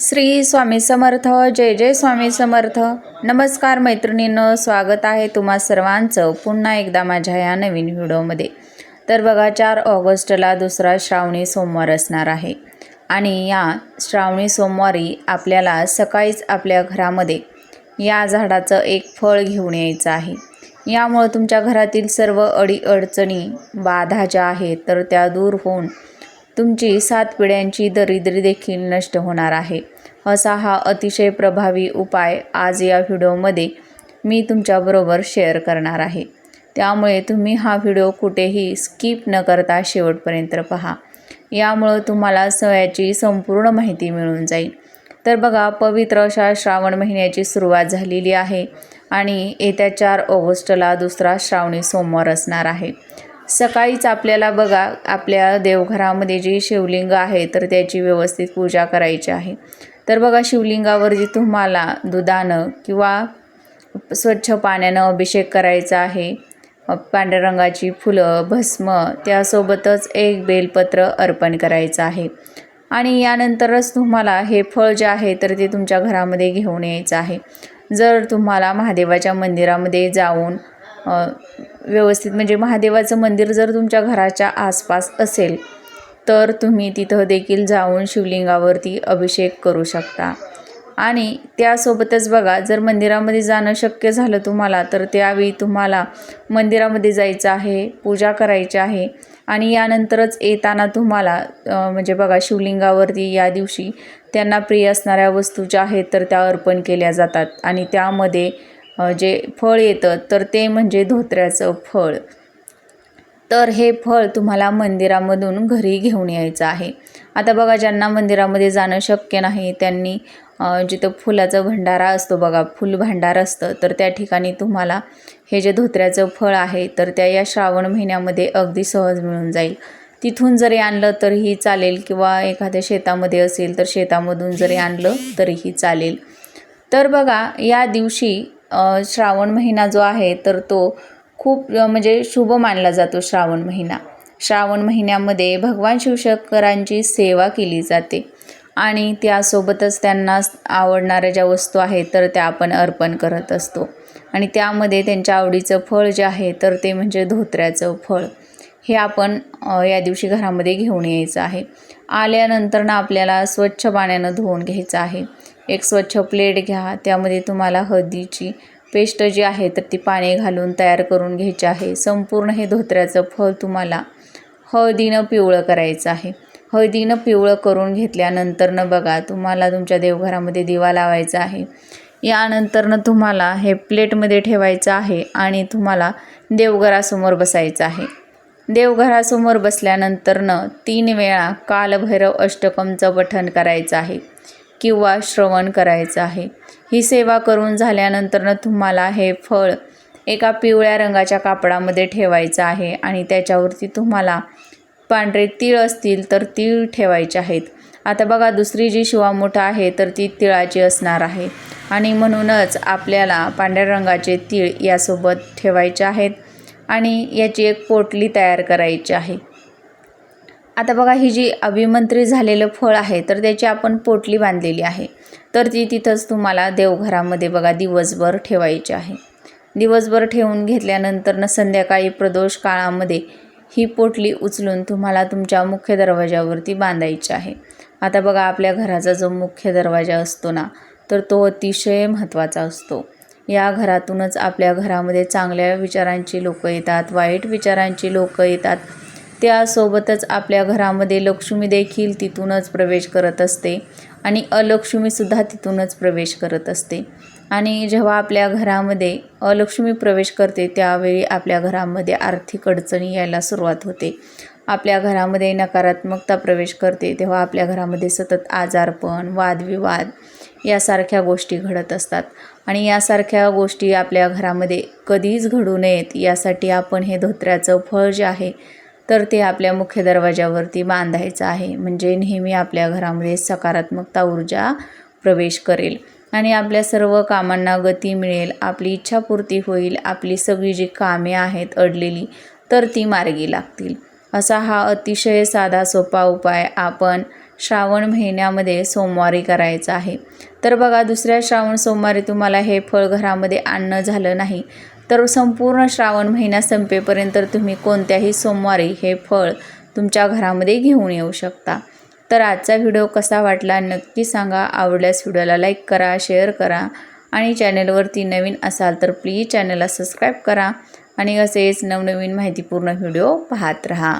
श्री स्वामी समर्थ जय जय स्वामी समर्थ. नमस्कार मैत्रिणीनं स्वागत आहे तुम्हा सर्वांचं पुन्हा एकदा माझ्या या नवीन व्हिडिओमध्ये. तर बघा चार ऑगस्टला दुसरा श्रावणी सोमवार असणार आहे. आणि या श्रावणी सोमवारी आपल्याला सकाळीच आपल्या घरामध्ये या झाडाचं एक फळ घेऊन यायचं आहे. यामुळं तुमच्या घरातील सर्व अडीअडचणी बाधा ज्या आहेत तर त्या दूर होऊन तुमची सात पिढ्यांची दरिद्री देखील नष्ट होणार आहे. असा हा अतिशय प्रभावी उपाय आज या व्हिडिओमध्ये मी तुमच्याबरोबर शेअर करणार आहे. त्यामुळे तुम्ही हा व्हिडिओ कुठेही स्किप न करता शेवटपर्यंत पहा. यामुळं तुम्हाला सह्याची संपूर्ण माहिती मिळून जाईल. तर बघा पवित्र अशा श्रावण महिन्याची सुरुवात झालेली आहे आणि येत्या चार ऑगस्टला दुसरा श्रावणी सोमवार असणार आहे. सकाळीच आपल्याला बघा आपल्या देवघरामध्ये जी शिवलिंग आहे तर त्याची व्यवस्थित पूजा करायची आहे. तर बघा शिवलिंगावर जी तुम्हाला दुधानं किंवा स्वच्छ पाण्यानं अभिषेक करायचा आहे पांढऱ्या रंगाची फुलं भस्म त्यासोबतच एक बेलपत्र अर्पण करायचं आहे. आणि यानंतरच तुम्हाला हे फळ जे आहे तर ते तुमच्या घरामध्ये घेऊन यायचं आहे. जर तुम्हाला महादेवाच्या मंदिरामध्ये जाऊन व्यवस्थित म्हणजे महादेवाचं मंदिर जर तुमच्या घराच्या आसपास असेल तर तुम्ही तिथं देखील जाऊन शिवलिंगावरती अभिषेक करू शकता. आणि त्यासोबतच बघा जर मंदिरामध्ये जाणं शक्य झालं तुम्हाला तर त्यावेळी तुम्हाला मंदिरामध्ये जायचं आहे पूजा करायची आहे. आणि यानंतरच येताना तुम्हाला म्हणजे बघा शिवलिंगावरती या दिवशी त्यांना प्रिय असणाऱ्या वस्तू ज्या आहेत तर त्या अर्पण केल्या जातात. आणि त्यामध्ये जे फळ येतं तर ते म्हणजे धोत्र्याचं फळ. तर हे फळ तुम्हाला मंदिरामधून घरी घेऊन यायचं आहे. आता बघा ज्यांना मंदिरामध्ये जाणं शक्य नाही त्यांनी जिथं फुलाचा भंडारा असतो बघा फुल भांडार असतं तर त्या ठिकाणी तुम्हाला हे जे धोत्र्याचं फळ आहे तर त्या या श्रावण महिन्यामध्ये अगदी सहज मिळून जाईल. तिथून जरी आणलं तरीही चालेल किंवा एखाद्या शेतामध्ये असेल तर शेतामधून जरी आणलं तरीही चालेल. तर बघा या दिवशी श्रावण महिना जो आहे तर तो खूप म्हणजे शुभ मानला जातो श्रावण महिना. श्रावण महिन्यामध्ये भगवान शिवशंकरांची सेवा केली जाते आणि त्यासोबतच त्यांना आवडणाऱ्या ज्या वस्तू आहेत तर त्या आपण अर्पण करत असतो. आणि त्यामध्ये त्यांच्या आवडीचं फळ जे आहे तर ते म्हणजे धोत्र्याचं फळ. हे आपण या दिवशी घरामध्ये घेऊन यायचं आहे. आल्यानंतर ना आपल्याला स्वच्छ पाण्यानं धुवून घ्यायचं आहे. एक स्वच्छ प्लेट घ्या त्यामध्ये तुम्हाला हळदीची पेस्ट जी आहे तर ती पाणी घालून तयार करून घ्यायची आहे. संपूर्ण हे धोत्र्याचं फळ तुम्हाला हळदीनं पिवळं करायचं आहे. हळदीनं पिवळं करून घेतल्यानंतरनं बघा तुम्हाला तुमच्या देवघरामध्ये दिवा लावायचा आहे. यानंतरनं तुम्हाला हे प्लेटमध्ये ठेवायचं आहे आणि तुम्हाला देवघरासमोर बसायचं आहे. देवघरासमोर बसल्यानंतरनं तीन वेळा कालभैरव अष्टकमचं पठण करायचं आहे. किंवा श्रवण करायचं आहे. ही सेवा करून झाल्यानंतरनं तुम्हाला हे फळ एका पिवळ्या रंगाच्या कापडामध्ये ठेवायचं आहे आणि त्याच्यावरती तुम्हाला पांढरे तीळ असतील तर तीळ ठेवायचे आहेत. आता बघा दुसरी जी शिवामोठा आहे तर ती तिळाची असणार आहे. आणि म्हणूनच आपल्याला पांढऱ्या रंगाचे तीळ यासोबत ठेवायचे आहेत आणि याची एक पोटली तयार करायची आहे. आता बघा ही जी अभिमंत्री झालेलं फळ आहे तर त्याची आपण पोटली बांधलेली आहे. तर ती तिथंच तुम्हाला देवघरामध्ये बघा दिवसभर ठेवायची आहे. दिवसभर ठेवून घेतल्यानंतर न संध्याकाळी प्रदोष काळामध्ये ही पोटली उचलून तुम्हाला तुमच्या मुख्य दरवाजावरती बांधायची आहे. आता बघा आपल्या घराचा जो मुख्य दरवाजा असतो ना तर तो अतिशय महत्त्वाचा असतो. या घरातूनच आपल्या घरामध्ये चांगल्या विचारांची लोकं येतात वाईट विचारांची लोकं येतात. त्यासोबतच आपल्या घरामध्ये लक्ष्मी देखील तिथूनच प्रवेश करत असते आणि अलक्ष्मीसुद्धा तिथूनच प्रवेश करत असते. आणि जेव्हा आपल्या घरामध्ये अलक्ष्मी प्रवेश करते त्यावेळी आपल्या घरामध्ये आर्थिक अडचणी यायला सुरुवात होते. आपल्या घरामध्ये नकारात्मकता प्रवेश करते तेव्हा आपल्या घरामध्ये सतत आजारपण वादविवाद यासारख्या गोष्टी घडत असतात. आणि यासारख्या गोष्टी आपल्या घरामध्ये कधीच घडू नयेत यासाठी आपण हे धोत्र्याचं फळ जे आहे तर ते आपल्या मुख्य दरवाजावरती बांधायचं आहे. म्हणजे नेहमी आपल्या घरामध्ये सकारात्मकता ऊर्जा प्रवेश करेल आणि आपल्या सर्व कामांना गती मिळेल. आपली इच्छापूर्ती होईल. आपली सगळी जी कामे आहेत अडलेली तर ती मार्गी लागतील. असा हा अतिशय साधा सोपा उपाय आपण श्रावण महिन्यामध्ये सोमवारी करायचा आहे. तर बघा दुसऱ्या श्रावण सोमवारी तुम्हाला हे फळ घरामध्ये आणणं झालं नाही. तर संपूर्ण श्रावण महिना संपेपर्यंत तुम्ही कोणत्याही सोमवारी हे फळ तुमच्या घरामध्ये घेऊन येऊ शकता. तर आजचा व्हिडिओ कसा वाटला नक्की सांगा. आवडल्यास व्हिडिओला लाईक करा शेअर करा आणि चॅनलवरती नवीन असाल तर प्लीज चॅनलला सबस्क्राईब करा आणि असेच नवनवीन माहितीपूर्ण व्हिडिओ पाहत राहा.